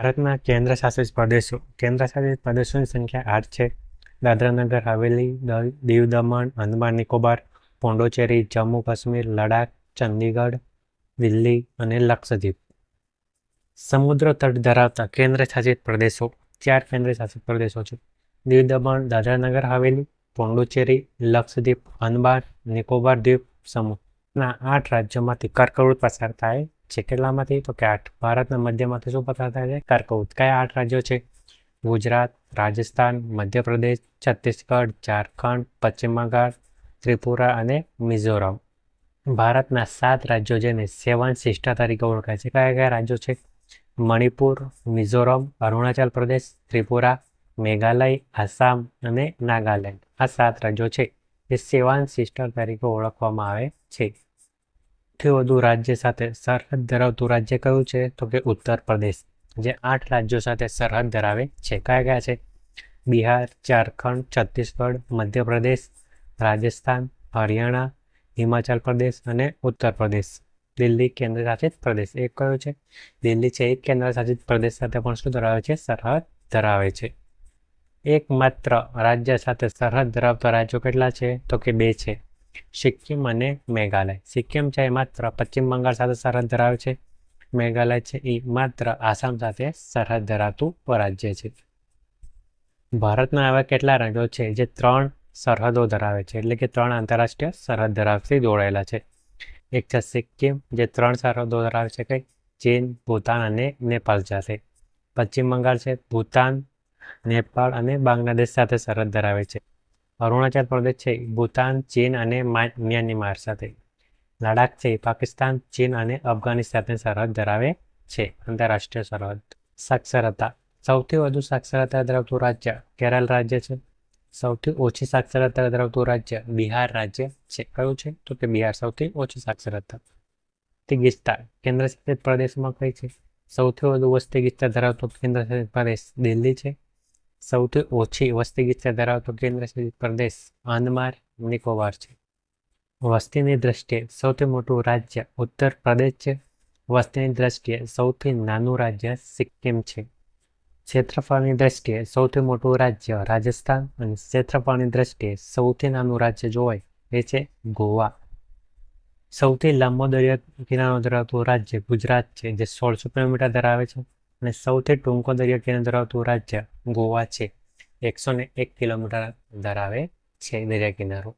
ભારતના કેન્દ્ર શાસિત પ્રદેશો. કેન્દ્ર શાસિત પ્રદેશોની સંખ્યા આઠ છે. દાદરાનગર, હવેલી દીવ દમણ, અંદમાન, નિકોબાર પોંડોચેરી જમ્મુ, કાશ્મીર, લડાખ, ચંદીગઢ, દિલ્હી અને લક્ષદ્વીપ. સમુદ્ર તટ ધરાવતા કેન્દ્ર શાસિત પ્રદેશો ચાર કેન્દ્ર શાસિત પ્રદેશો છે. દીવ દમણ, દાદરાનગર, હવેલી પોંડુચેરી લક્ષદ્વીપ અંદમાન નિકોબાર દ્વીપ સમૂહના આઠ રાજ્યોમાંથી કર્કવૃત પસાર થાય છે કેટલામાંથી? તો કે આઠ. ભારતના મધ્યમાંથી શું પસાર થાય છે? કર્કવૃત. કયા આઠ રાજ્યો છે? ગુજરાત, રાજસ્થાન, મધ્યપ્રદેશ, છત્તીસગઢ, ઝારખંડ, પશ્ચિમ બંગાળ, ત્રિપુરા અને મિઝોરમ. ભારતના સાત રાજ્યો જેને સેવન સિસ્ટર તરીકે ઓળખાય છે. કયા કયા રાજ્યો છે? મણિપુર, મિઝોરમ, અરુણાચલ પ્રદેશ, ત્રિપુરા, મેઘાલય, આસામ અને નાગાલેન્ડ. આ સાત રાજ્યો છે. જે સેવાન સિસ્ટર તરીકે ઓળખવામાં આવે છે. સૌથી વધુ રાજ્ય સાથે સરહદ ધરાવતું રાજ્ય કયું છે? તો કે ઉત્તર પ્રદેશ, જે આઠ રાજ્યો સાથે સરહદ ધરાવે છે. કયા કયા છે? બિહાર, ઝારખંડ, છત્તીસગઢ, મધ્યપ્રદેશ, રાજસ્થાન, હરિયાણા, હિમાચલ પ્રદેશ અને ઉત્તર પ્રદેશ. દિલ્હી કેન્દ્રશાસિત પ્રદેશ એક કયો છે? દિલ્હી છે એક કેન્દ્રશાસિત પ્રદેશ સાથે પણ શું ધરાવે છે? સરહદ ધરાવે છે. એકમાત્ર રાજ્ય સાથે સરહદ ધરાવતા રાજ્યો કેટલા છે? તો કે બે છે. સિક્કિમ અને મેઘાલય. સિક્કિમ છે એ માત્ર પશ્ચિમ બંગાળ સાથે સરહદ ધરાવે છે. મેઘાલય છે એ માત્ર આસામ સાથે સરહદ ધરાવતું રાજ્ય છે. ભારતના એવા કેટલા રાજ્યો છે જે ત્રણ સરહદો ધરાવે છે? એટલે કે ત્રણ આંતરરાષ્ટ્રીય સરહદ ધરાવતી જોડાયેલા છે. એક છે સિક્કિમ, જે ત્રણ સરહદો ધરાવે છે કંઈ ચીન, ભૂતાન અને નેપાળ સાથે. પશ્ચિમ બંગાળ છે, ભૂતાન, નેપાળ અને બાંગ્લાદેશ સાથે સરહદ ધરાવે છે. અરુણાચલ પ્રદેશ છે, ભૂતાન, ચીન અને મ્યાનમાર સાથે. લડાખ છે, પાકિસ્તાન, ચીન અને અફઘાનિસ્તાનની સરહદ ધરાવે છે, આંતરરાષ્ટ્રીય સરહદ. સાક્ષરતા. સૌથી વધુ સાક્ષરતા ધરાવતું રાજ્ય કેરળ રાજ્ય છે. સૌથી ઓછી સાક્ષરતા ધરાવતું રાજ્ય બિહાર રાજ્ય છે. કયું છે? તો કે બિહાર સૌથી ઓછી સાક્ષરતા. વસ્તી કેન્દ્રશાસિત કેન્દ્ર પ્રદેશમાં કઈ છે? સૌથી વધુ વસ્તી ગીસ્તા ધરાવતો કેન્દ્રશાસિત પ્રદેશ દિલ્હી છે. સૌથી ઓછી વસ્તી ગીચતા ધરાવતો કેન્દ્ર પ્રદેશ આંદમાર, નિકોબાર છે. વસ્તીની દ્રષ્ટિએ સૌથી મોટું રાજ્ય ઉત્તર પ્રદેશ છે. વસ્તીની દ્રષ્ટિએ સૌથી નાનું રાજ્ય સિક્કિમ છે. ક્ષેત્રફળની દ્રષ્ટિએ સૌથી મોટું રાજ્ય રાજસ્થાન અને ક્ષેત્રફળની દ્રષ્ટિએ સૌથી નાનું રાજ્ય જોવાય એ છે ગોવા. સૌથી લાંબો દરિયા કિનારો ધરાવતું રાજ્ય ગુજરાત છે, જે સોળસો કિલોમીટર ધરાવે છે. અને સૌથી ટૂંકો દરિયા કિનારો ધરાવતું રાજ્ય ગોવા છે. એકસો ને એક કિલોમીટર ધરાવે છે દરિયા કિનારો.